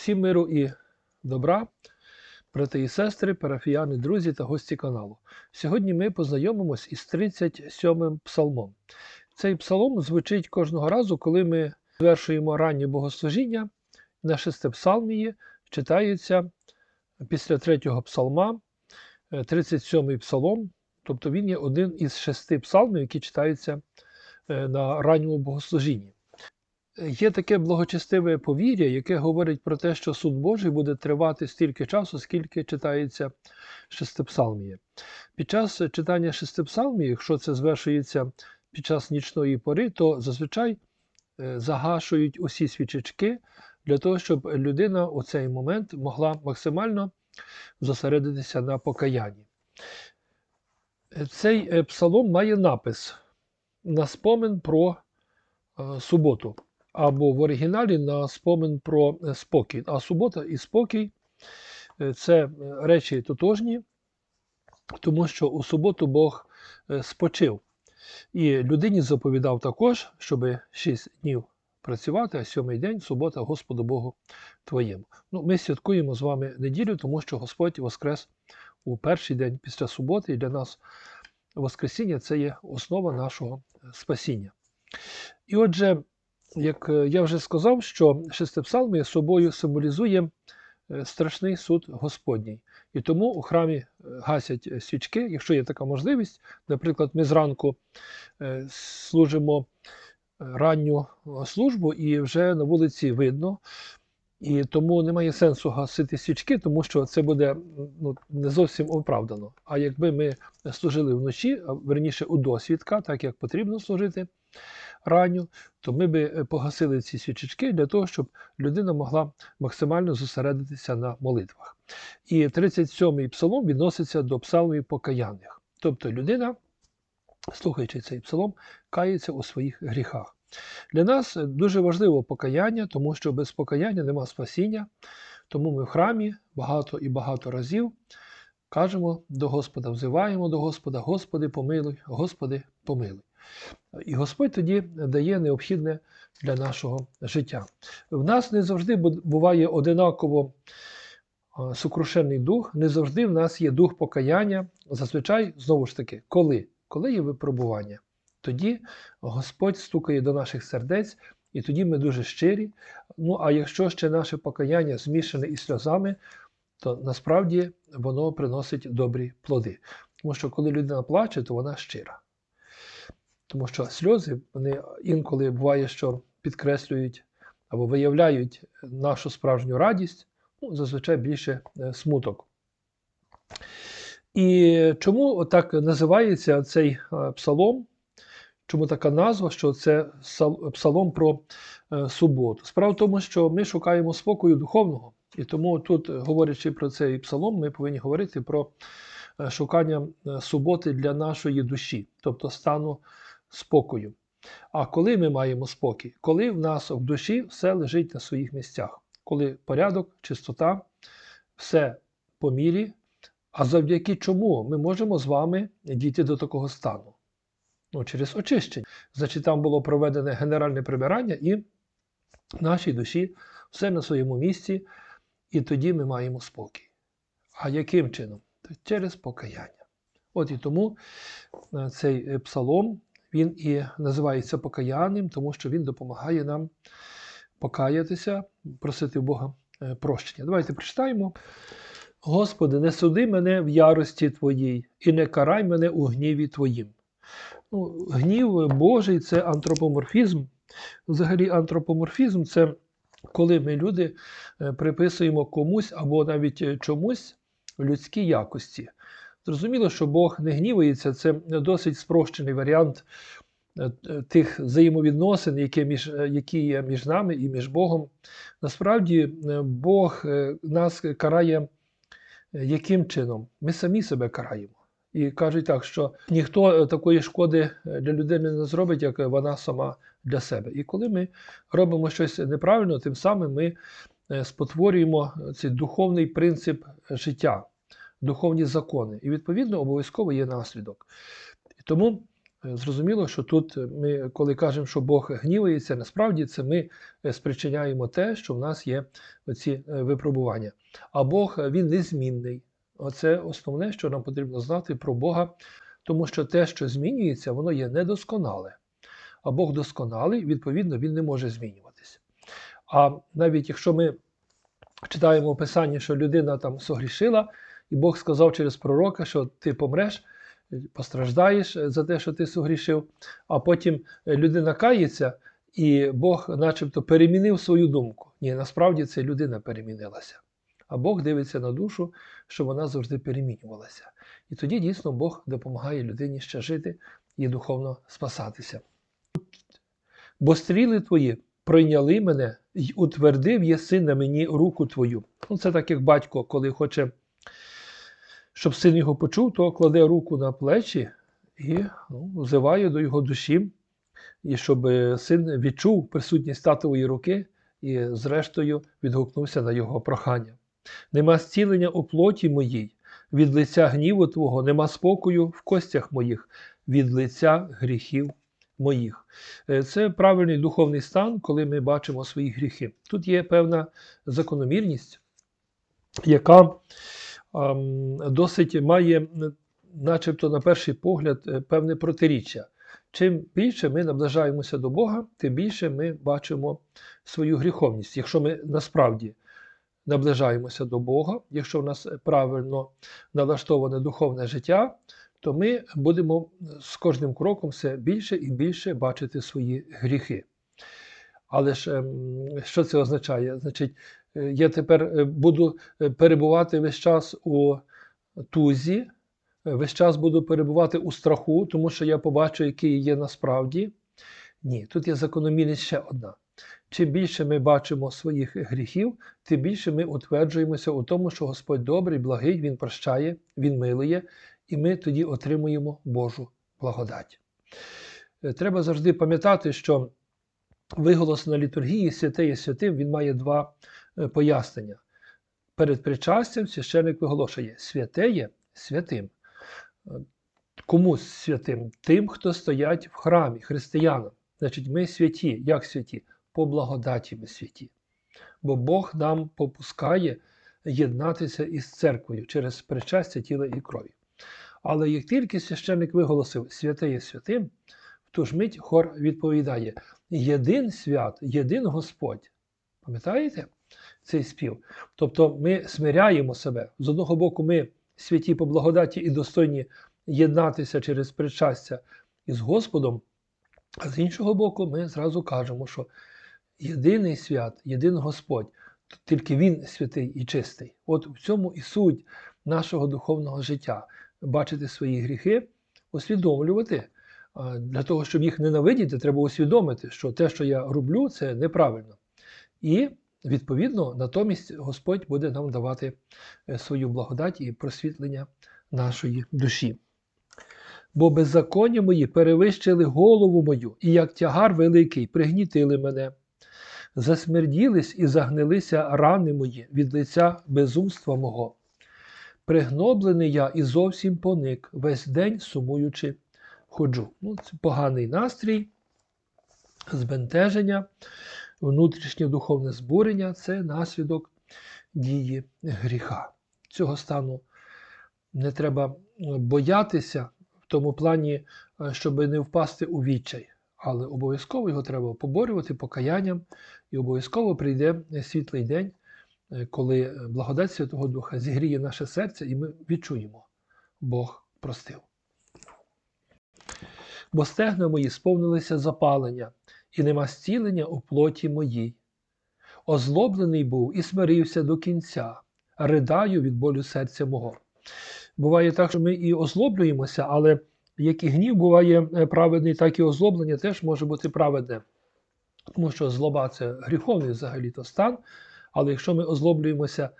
Всім миру і добра, брати і сестри, парафіяни, друзі та гості каналу. Сьогодні ми познайомимось із 37-м псалмом. Цей псалом звучить кожного разу, коли ми звершуємо раннє богослужіння на шестипсалмії, читається після третього псалма, е, 37-й псалом, тобто він є один із шести псалмів, які читаються е, на ранньому богослужінні. Є таке благочестиве повір'я, яке говорить про те, що суд Божий буде тривати стільки часу, скільки читається шестипсалмія. Під час читання шестипсалмії, якщо це звершується під час нічної пори, то зазвичай е, загашують усі свічечки для того, щоб людина у цей момент могла максимально зосередитися на покаянні. Е, Цей е, псалом має напис на спомин про суботу або в оригіналі на спомин про е, спокій. А субота і спокій е, це е, речі тотожні, тому що у суботу Бог спочив. І людині заповідав також, щоб 6 днів працювати, а сьомий день субота Господу Богу твоєму. Ну, ми святкуємо з вами неділю, тому що Господь воскрес у перший день після суботи, і для нас Воскресіння це є основа нашого спасіння. І отже, як е, я вже сказав, що шестипсалмія собою символізує е, страшний суд Господній. І тому у храмі е, гасять свічки, якщо є така можливість. Наприклад, ми зранку служимо ранню службу, і вже на вулиці видно. І тому немає сенсу гасити свічки, тому що це буде ну, не зовсім оправдано. А якби ми служили вночі, а верніше у досвідка, так як потрібно служити ранню, то ми би е, погасили ці свічечки для того, щоб людина могла максимально зосередитися на молитвах. І 37-й псалом відноситься до псалмів покаянних. Тобто людина, слухаючи цей псалом, кається у своїх гріхах. Для нас дуже важливо покаяння, тому що без покаяння нема спасіння. Тому ми в храмі багато і багато разів кажемо до Господа, взиваємо до Господа, Господи, помилуй, Господи, помилуй. І Господь тоді дає необхідне для нашого життя. В нас не завжди буває одинаково а, сокрушений дух, не завжди в нас є дух покаяння. Зазвичай, знову ж таки, коли? Коли є випробування, тоді Господь стукає до наших сердець, і тоді ми дуже щирі. Ну а якщо ще наше покаяння змішане із сльозами, то насправді воно приносить добрі плоди. Тому що коли людина плаче, то вона щира. Тому що сльози вони інколи буває, що підкреслюють або виявляють нашу справжню радість, ну, зазвичай більше е, смуток. І чому так називається цей е, псалом? Чому така назва, що це псалом про е, суботу? Справа в тому, що ми шукаємо спокою духовного, і тому тут, е, говорячи про цей псалом, ми повинні говорити про е, шукання суботи для нашої душі, тобто стану спокою. А коли ми маємо спокій? Коли в нас в душі все лежить на своїх місцях, коли порядок, чистота, все по мірі, а завдяки чому ми можемо з вами дійти до такого стану? Ну, через очищення. Значить, там було проведене генеральне прибирання, і нашій душі все на своєму місці, і тоді ми маємо спокій. А яким чином? Через покаяння. От і тому е, цей е, псалом він і називається покаянним, тому що він допомагає нам покаятися, просити Бога е, прощення. Давайте прочитаємо. Господи, не суди мене в ярості Твоїй, і не карай мене у гніві Твоїм. Ну, гнів Божий це антропоморфізм. Взагалі, антропоморфізм це коли ми люди е, приписуємо комусь або навіть е, чомусь людські якості. Зрозуміло, що Бог не гнівається, це досить спрощений варіант е, тих взаємовідносин, які, між, які є між нами і між Богом. Насправді, Бог нас карає яким чином? Ми самі себе караємо. І кажуть так, що ніхто е, такої шкоди е, для людини не зробить, як вона сама для себе. І коли ми робимо щось неправильно, тим самим ми е, спотворюємо цей духовний принцип життя, духовні закони. І відповідно обов'язково є наслідок. І тому Зрозуміло, що тут ми, коли кажемо, що Бог гнівається, насправді це ми спричиняємо те, що в нас є оці е, випробування. А Бог він незмінний. Оце основне, що нам потрібно знати про Бога, тому що те, що змінюється, воно є недосконале. А Бог досконалий, відповідно, він не може змінюватися. А навіть якщо ми читаємо в що людина там согрішила, і Бог сказав через пророка, що ти помреш, постраждаєш за те, що ти согрішив, а потім людина кається, і Бог начебто перемінив свою думку. Ні, насправді це людина перемінилася. А Бог дивиться на душу, що вона завжди перемінювалася. І тоді дійсно Бог допомагає людині ще жити і духовно спасатися. Бо стріли твої пройняли мене й утвердив єси на мені руку твою. Ну, це так, як батько, коли хоче, щоб син його почув, то кладе руку на плечі і ну, взиває до його душі, і щоб син відчув присутність татової руки і, зрештою, відгукнувся на його прохання. Нема зцілення у плоті моїй, від лиця гніву Твого, нема спокою в костях моїх, від лиця гріхів моїх. Е, Це правильний духовний стан, коли ми бачимо свої гріхи. Тут є певна закономірність, яка досить має, начебто, на перший погляд, е, певне протиріччя. Чим більше ми наближаємося до Бога, тим більше ми бачимо свою гріховність. Якщо ми насправді наближаємося до Бога, якщо в нас правильно налаштоване духовне життя, то ми будемо з кожним кроком все більше і більше бачити свої гріхи. Але ж ем, що це означає? Значить, е, я тепер е, буду е, перебувати весь час у тузі, е, весь час буду перебувати у страху, тому що я побачу, який є насправді. Ні, тут є закономірність ще одна. Чим більше ми бачимо своїх гріхів, тим більше ми утверджуємося у тому, що Господь добрий, благий, Він прощає, Він милує, і ми тоді отримуємо Божу благодать. Е, Треба завжди пам'ятати, що виголос на літургії святе є святим, він має два е, пояснення. Перед причастям священник виголошує святе є святим. Е, Кому святим? Тим, хто стоять в храмі, християнам. Значить, ми святі. Як святі? По благодаті ми святі. Бо Бог нам попускає єднатися із церквою через причастя тіла і крові. Але як тільки священник виголосив святе є святим, в ту ж мить хор відповідає: Єдин свят, єдин Господь. Пам'ятаєте цей спів? Тобто ми смиряємо себе. З одного боку, ми святі по благодаті і достойні єднатися через причастя із Господом, а з іншого боку, ми зразу кажемо, що єдиний свят, єдиний Господь, тільки Він святий і чистий. От в цьому і суть нашого духовного життя бачити свої гріхи, усвідомлювати. Для того, щоб їх ненавидіти, треба усвідомити, що те, що я роблю, це неправильно. І, відповідно, натомість Господь буде нам давати е, свою благодать і просвітлення нашої душі. Бо беззаконня мої перевищили голову мою, і як тягар великий пригнітили мене. Засмерділись і загнилися рани мої від лиця безумства мого. Пригноблений я і зовсім поник, весь день сумуючи ходжу. Ну, Це поганий настрій, збентеження, внутрішнє духовне збурення це наслідок дії гріха. Цього стану не треба боятися в тому плані, е, щоб не впасти у відчай. Але обов'язково його треба поборювати покаянням, і обов'язково прийде світлий день, е, коли благодать Святого Духа зігріє наше серце, і ми відчуємо, Бог простив. Бо стегна мої сповнилися запалення, і нема зцілення у плоті моїй. Озлоблений був і смирився до кінця, ридаю від болю серця мого. Буває так, що ми і озлоблюємося, але як і гнів буває е, праведний, так і озлоблення теж може бути праведне. Тому що злоба це гріховний взагалі-то стан. Але якщо ми озлоблюємося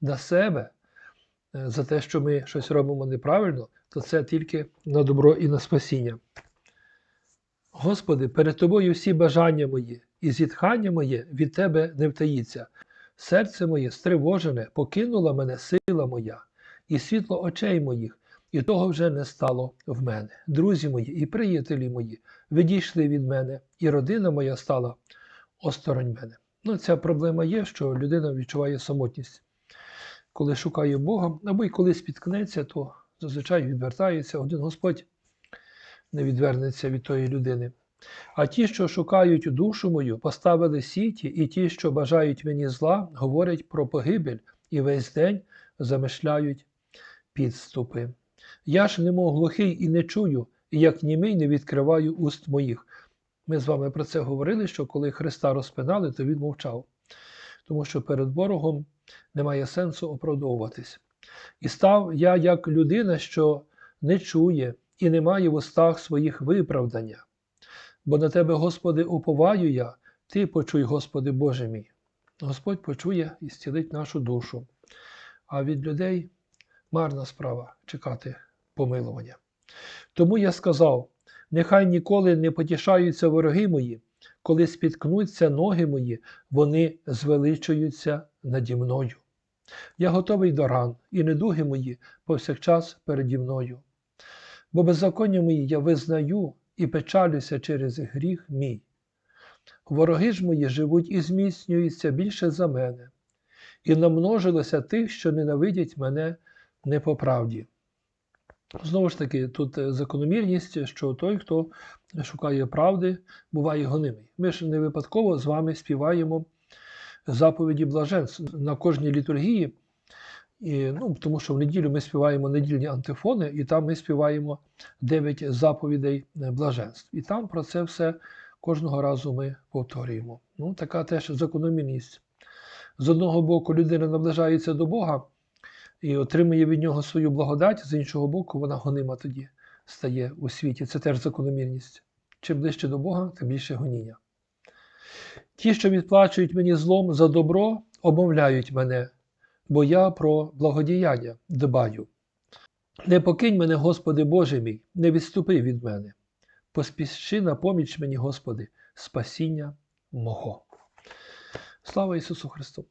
на себе е, за те, що ми щось робимо неправильно, то це тільки на добро і на спасіння. Господи, перед Тобою всі бажання мої, і зітхання моє від Тебе не втаїться. Серце моє стривожене, покинула мене сила моя, і світло очей моїх, і того вже не стало в мене. Друзі мої і приятелі мої відійшли від мене, і родина моя стала осторонь мене. Ну, ця проблема є, що людина відчуває самотність. Коли шукає Бога, або й коли спіткнеться, то зазвичай відвертається. Один Господь не відвернеться від тої людини. А ті, що шукають душу мою, поставили сіті, і ті, що бажають мені зла, говорять про погибель і весь день замишляють підступи. Я ж немов глухий і не чую, і як німий не відкриваю уст моїх. Ми з вами про це говорили, що коли Христа розпинали, то він мовчав, тому що перед ворогом немає сенсу оправдовуватись. І став я як людина, що не чує і не має в устах своїх виправдання. Бо на тебе, Господи, уповаю я, Ти почуй, Господи Боже мій. Господь почує і зцілить нашу душу. А від людей марна справа чекати помилування. Тому я сказав: нехай ніколи не потішаються вороги мої, коли спіткнуться ноги мої, вони звеличуються наді мною. Я готовий до ран, і недуги мої повсякчас переді мною. Бо беззаконня мої я визнаю і печалюся через гріх мій. Вороги ж мої живуть і зміцнюються більше за мене, і намножилося тих, що ненавидять мене не по правді. Знову ж таки, тут е, закономірність, що той, хто шукає правди, буває гонимий. Ми ж не випадково з вами співаємо заповіді блаженств на кожній літургії, і, ну, тому що в неділю ми співаємо недільні антифони, і там ми співаємо дев'ять заповідей е, блаженств. І там про це все кожного разу ми повторюємо. Ну, така теж закономірність. З одного боку, людина наближається до Бога і отримує від нього свою благодать, з іншого боку, вона гонима тоді стає у світі. Це теж закономірність. Чим ближче до Бога, тим більше гоніння. Ті, що відплачують мені злом за добро, обмовляють мене, бо я про благодіяння дбаю. Не покинь мене, Господи Боже мій, не відступи від мене. Поспіши на поміч мені, Господи, спасіння мого. Слава Ісусу Христу!